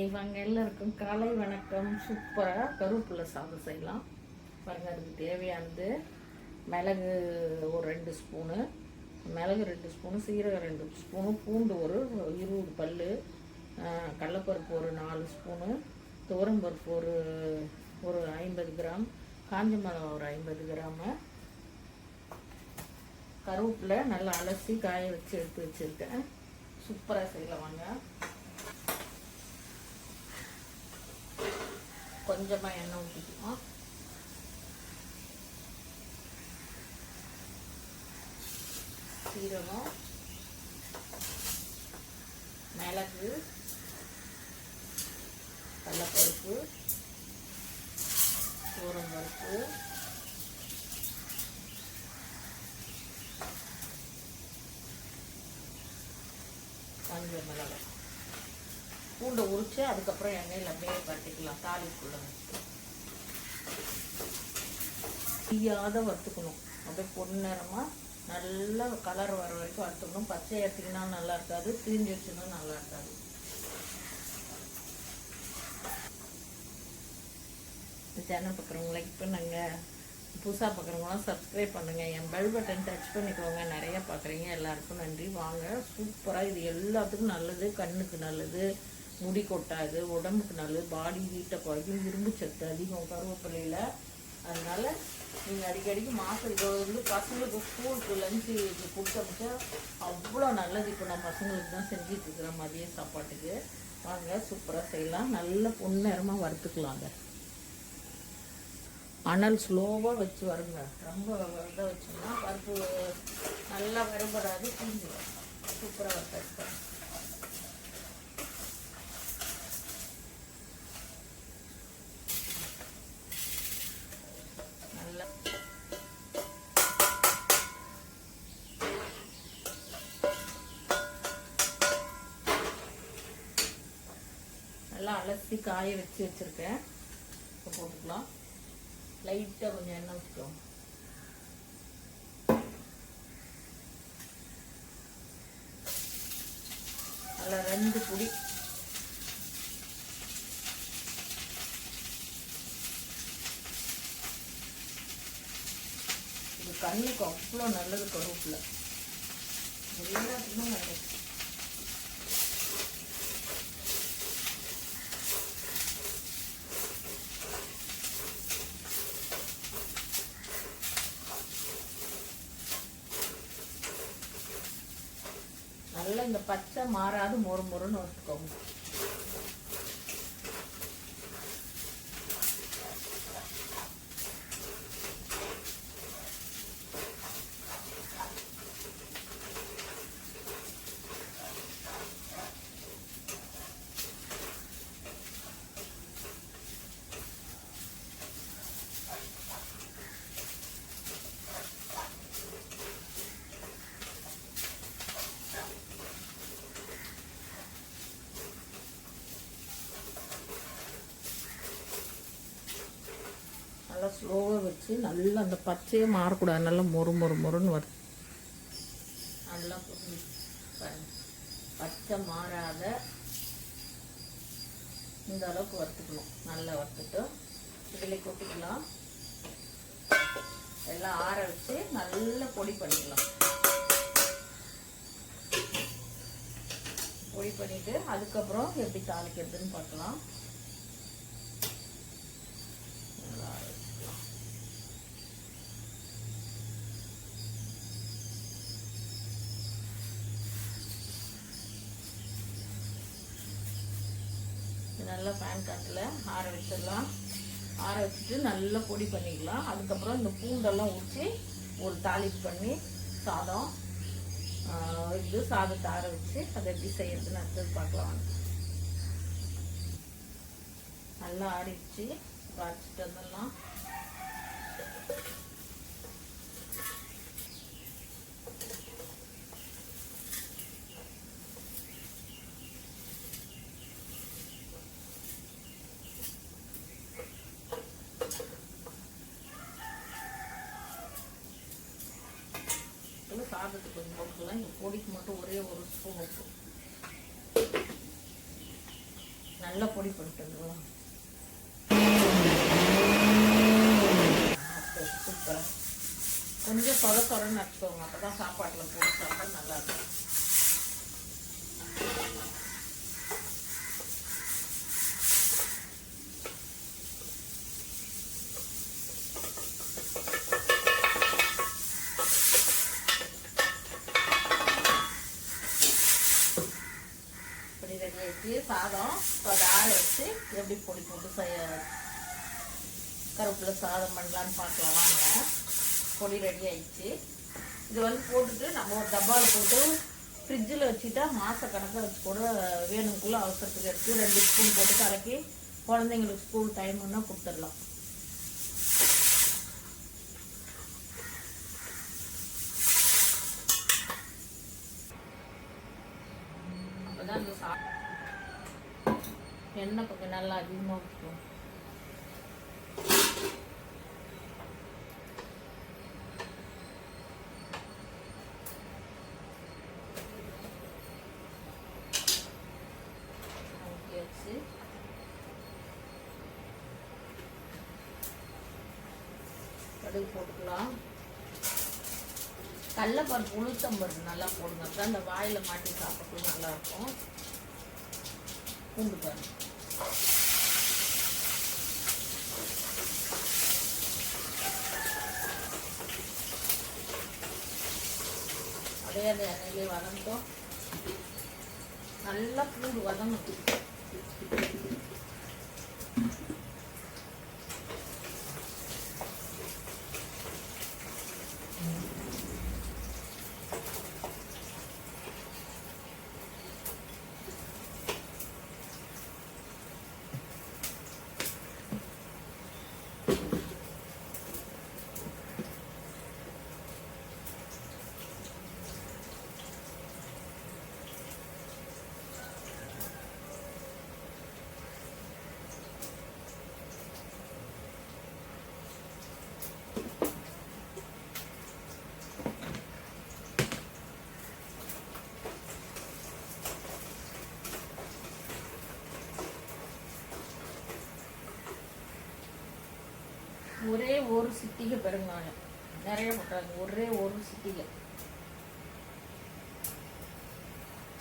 இவங்க எல்லாருக்கும் காலை வணக்கம். சூப்பராக கருவேப்பிலை சாதம் செய்யலாம். பாருங்க அதுக்கு தேவையானது மிளகு ஒரு ரெண்டு ஸ்பூனு. மிளகு ரெண்டு ஸ்பூனு சீரகம் ரெண்டு ஸ்பூனு பூண்டு ஒரு இருபது பல் கடலப்பருப்பு ஒரு நாலு ஸ்பூனு துவரம்பருப்பு ஒரு ஒரு ஐம்பது கிராம் காஞ்ச மிளகா ஒரு ஐம்பது கிராமு. கருவேப்பில் நல்லா அலசி காய வச்சு எடுத்து வச்சுருக்கேன். சூப்பராக செய்யலாம் வாங்க. கொஞ்சமாக எண்ணெய் ஊற்றிக்குவோம் சீரகம் மிளகு கடலப்பருப்பு சோளம்பருப்பு காஞ்ச மிளகாய் பூண்டை உரிச்சு அதுக்கப்புறம் எண்ணெயில் அப்படியே வறுத்துக்கலாம் தாளிக்குள்ள தீயாத வறுத்துக்கணும். அப்படியே பொன்னிறமாக நல்லா கலர் வர வரைக்கும் வறுத்துக்கணும். பச்சை எடுத்திங்கன்னா நல்லா இருக்காது தீஞ்சு வச்சுன்னா நல்லா இருக்காது. இந்த சேனல் பார்க்குறவங்க லைக் பண்ணுங்க. புதுசாக பார்க்குறவங்களாம் சப்ஸ்கிரைப் பண்ணுங்கள் என் பெல் பட்டன் டச் பண்ணிக்கோங்க. நிறைய பார்க்குறீங்க. எல்லாருக்கும் நன்றி. வாங்க. சூப்பராக இது எல்லாத்துக்கும் நல்லது கண்ணுக்கு நல்லது. முடி கொட்டாது உடம்புக்கு நல்லது பாடி ஹீட்டை குறைக்கும் இரும்பு சத்து அதிகம் கருவேப்பிலையில். அதனால் நீங்கள் அடிக்கடிக்கு மாதம் வந்து பசங்களுக்கு ஸ்கூலுக்கு லஞ்சு கொடுத்தப்ப அவ்வளோ நல்லது. இப்போ நான் பசங்களுக்கு தான் செஞ்சிட்ருக்குறேன் மதிய சாப்பாட்டுக்கு. வாங்க சூப்பராக செய்யலாம். நல்ல பொன்னேரமாக வறுத்துக்கலாங்க. அனல் ஸ்லோவாக வச்சு வருங்க. ரொம்ப இதாக வச்சோம்னா பருப்பு நல்லா வரும்படாது தீஞ்சிடும் சூப்பராக வறுத்து நல்லா காய வச்சு வச்சுருக்கேன். இப்போ போட்டுக்கலாம். லைட்டாக கொஞ்சம் எண்ணெய் ஊற்றிக்கோங்க அதில் ரெண்டு புடி. இது கண்ணுக்கு அவ்வளோ நல்லது கருவேப்பில். எல்லாத்துக்கும் நல்லது நல்லா இந்த பச்சை மாறாது மொறு மொறுன்னு வச்சுக்கோங்க நல்லா ஸ்லோவாக வச்சு நல்லா அந்த பச்சையே மாறக்கூடாது. நல்லா மொறு மொறு மொறுன்னு வருது நல்லா பச்சை மாறாத இந்த அளவுக்கு வறுத்துக்கணும். நல்லா வறுத்துட்டு இதில் கொட்டிக்கலாம். எல்லாம் ஆற வச்சு நல்லா பொடி பண்ணிக்கலாம். பொடி பண்ணிட்டு அதுக்கப்புறம் எப்படி தாளிக்கிறதுன்னு பார்க்கலாம் நல்லா ஆற வச்சுக்கலாம் இது நல்லா ஃபேன் காட்டில் ஆற வச்சிடலாம் ஆற வச்சுட்டு நல்லா பொடி பண்ணிக்கலாம். அதுக்கப்புறம் இந்த பூண்டெல்லாம் ஊற்றி ஒரு தாளிப்பு பண்ணி சாதம் இது சாதத்தை ஆற வச்சு அதை எப்படி செய்யறதுன்னு அடுத்தது பார்க்கலாம். நல்லா ஆறிடுச்சு. வச்சுட்டு வந்துடலாம். இதில் சாதத்துக்கு கொஞ்சம் போட்டுக்கலாம் இந்த பொடிக்கு மட்டும் ஒரே ஒரு ஸ்பூன் உப்பு. நல்லா பொடி பண்ணிட்டு சூப்பராக கொஞ்சம் சொர சொரன்னு நட்டுக்கோங்க அப்போ தான் சாப்பாட்டில் போட்டு சாப்பிட்டா நல்லாயிருக்கும் இருக்கும் ரெடி ஆயிடுச்சு சாதம் இப்போ அதை ஆற வச்சு எப்படி பொடி போட்டு செய்ய கருவேப்பிலை சாதம் பண்ணலான்னு பார்க்கலாம் வாங்க. பொடி ரெடி ஆகிடுச்சு இது வந்து போட்டுட்டு நம்ம ஒரு டப்பாவில் போட்டு ஃப்ரிட்ஜில் வச்சுட்டா மாத வச்சு கூட வேணுங்குள்ளே அவசரத்துக்கு எடுத்து ரெண்டு ஸ்பூன் போட்டு கலக்கி குழந்தைங்களுக்கு ஸ்கூல் டைமுன்னா கொடுத்துடலாம். தான் இந்த சா எண்ணெய் கொஞ்சம் நல்லா அதிகமாக ஊற்றும் கடுகு போட்டுக்கலாம். கடலப்பருப்பு உளுத்தம்பருப்பு நல்லா போடுங்க. அப்பதான் அந்த வாயில் மாட்டி சாப்பிட்டு நல்லாயிருக்கும். பூண்டு பாருங்க. அதே அந்த எண்ணெயிலே வதங்கட்டும் நல்லா பூண்டு வதங்கட்டும் ஒரே ஒரு சிட்டிகை பெருங்காயம் நிறைய போட்டாங்க ஒரே ஒரு சிட்டிகை.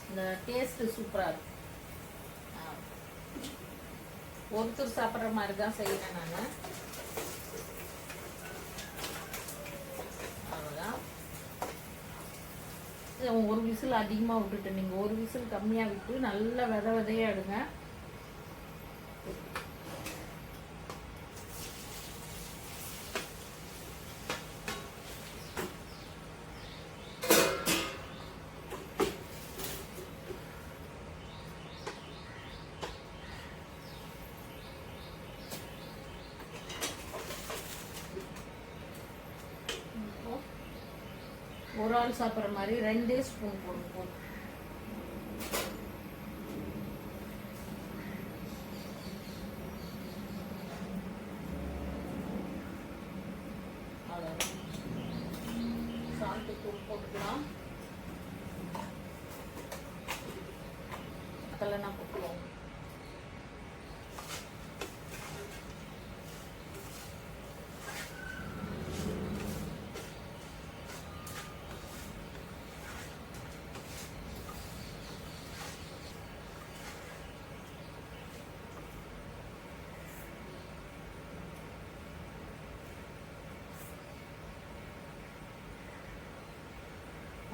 இந்த டேஸ்ட் சூப்பராக இருக்கும். ஆ. ஒருத்தர் சாப்பிட்ற மாதிரி தான் செய்யறேன் நான். அவ்வளோதான் ஒரு விசில் அதிகமாக விட்டுட்டு நீங்கள் ஒரு விசில் கம்மியாக விட்டு நல்லா வித விதையாக எடுங்க இப்போ ஒரு ஆள் சாப்பிட்ற மாதிரி ரெண்டே ஸ்பூன் போடுவோம் போதும். சால்ட்டு தூள் போட்டுக்கலாம்.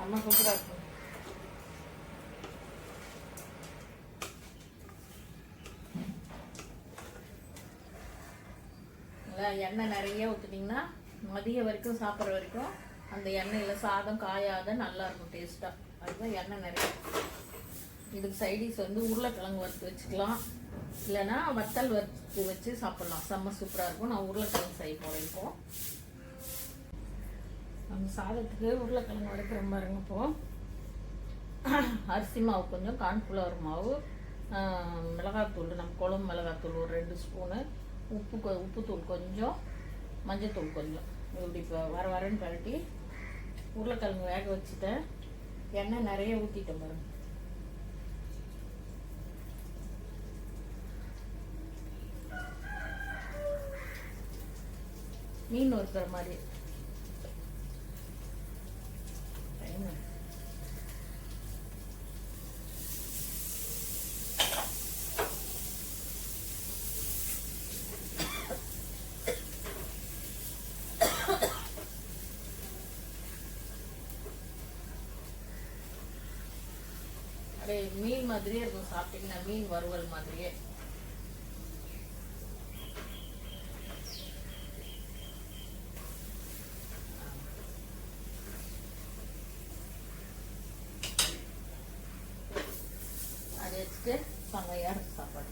அம்மா சூப்பராக இருக்கும் நல்லா எண்ணெய் நிறைய ஊற்றுட்டிங்கன்னா மதியம் வரைக்கும் சாப்பிட்ற வரைக்கும் அந்த எண்ணெயில் சாதம் காயாத நல்லா இருக்கும் டேஸ்ட்டாக அதுதான் எண்ணெய் நிறைய. இதுக்கு சைடிஸ் வந்து உருளைக்கிழங்கு வறுத்து வச்சுக்கலாம். இல்லைன்னா வத்தல் வறுத்து வச்சு சாப்பிட்லாம். செம்ம சூப்பராக இருக்கும். நான் உருளைக்கிழங்கு செய்ய போகிறேன் நம்ம சாதத்துக்கு உருளைக்கிழங்கு வடைக்கிற பாருங்க இப்போ. அரிசி மாவு கொஞ்சம் கான்ஃப்ளவர் மாவு மிளகாத்தூள் நம்ம குழம்பு மிளகாத்தூள் ஒரு ரெண்டு ஸ்பூனு உப்பு உப்புத்தூள் கொஞ்சம் மஞ்சத்தூள் கொஞ்சம். இப்படி இப்போ வர வரேன்னு கழட்டி உருளைக்கிழங்கு வேக வச்சுட்டேன். எண்ணெய் நிறைய ஊற்றிட்டேன் பாருங்கள் மீன் ஒருக்கிற மாதிரி. அப்படியே மீன் மாதிரியே இருக்கும் சாப்பிட்டீங்கன்னா மீன் வறுவல் மாதிரியே. அதை வச்சுட்டு செம்மையாக சாப்பாடு.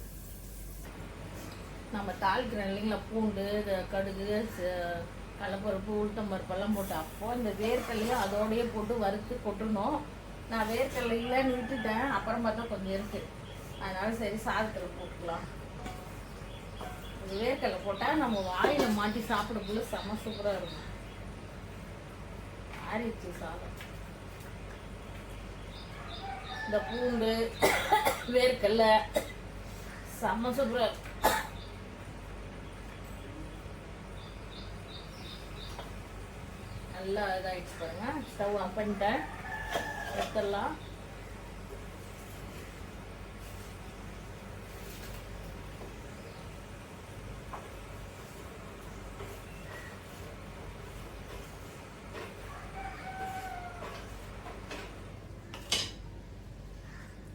நம்ம தாளிக்கிறோம் இல்லைங்களா பூண்டு கடுகு ச- கடலப்பருப்பு உளுத்தம்பருப்பெல்லாம் போட்டு அப்போ இந்த வேர்க்கல்லையும் அதோடையே போட்டு வறுத்து கொட்டணும். நான் வேர்க்கடலை இல்லைன்னு விட்டுட்டேன். அப்புறம் பார்த்தா கொஞ்சம் இருக்கு. அதனால சரி சாதத்தில் போட்டுக்கலாம். இந்த வேர்க்கடலை போட்டால் நம்ம வாயில மாட்டி சாப்பிடக்குள்ள செம சூப்பராக இருக்கும். ஆரிச்சு சாதம். இந்த பூண்டு வேர்க்கடலை செம்ம சூப்பராக இருக்கும். நல்லா இதாகிடுச்சு பாருங்க. ஸ்டவ் ஆஃப் பண்ணிட்டேன். எடுத்துடலாம்.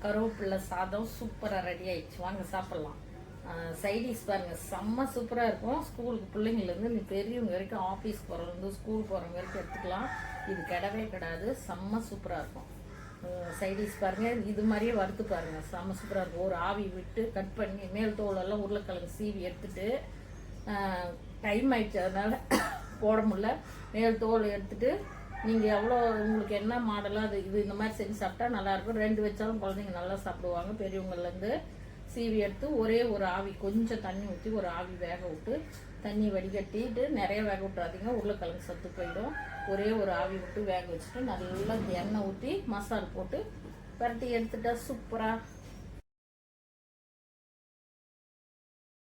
கருவேப்பில்லை சாதம் சூப்பராக ரெடி ஆயிடுச்சு. வாங்க சாப்பிட்லாம். சைடிஷ் பாருங்க செம்ம சூப்பராக இருக்கும். ஸ்கூலுக்கு பிள்ளைங்கள்லேருந்து நீ பெரியவங்க வரைக்கும் ஆஃபீஸ் போகிறவங்க ஸ்கூல் போகிறவங்க வரைக்கும் எடுத்துக்கலாம். இது கிடவே கிடாது செம்ம சூப்பராக இருக்கும். சைடிஷ் பாருங்கள் இது மாதிரியே வறுத்து பாருங்க செம்ம சூப்பராக இருக்கும். ஒரு ஆவி விட்டு கட் பண்ணி மேல் தோலெல்லாம் உருளைக்கிழங்கு சீவி எடுத்துட்டு டைம் ஆயிடுச்சு. அதனால் போட முடியல. மேல் தோல் எடுத்துட்டு நீங்கள் எவ்வளோ உங்களுக்கு என்ன மாடலாக அது இது இந்த மாதிரி செஞ்சு சாப்பிட்டா நல்லாயிருக்கும் ரெண்டு வச்சாலும் குழந்தைங்க நல்லா சாப்பிடுவாங்க பெரியவங்கள்லேருந்து சீவி எடுத்து ஒரே ஒரு ஆவி கொஞ்சம் தண்ணி ஊற்றி ஒரு ஆவி வேக விட்டு தண்ணி வடிகட்டிட்டு நிறைய வேக விட்றாதீங்க உருளைக்கிழங்கு சத்து போயிடும். ஒரே ஒரு ஆவி விட்டு வேக வச்சுட்டு நல்லா எண்ணெய் ஊற்றி மசால் போட்டு பரட்டி எடுத்துட்டா சூப்பராக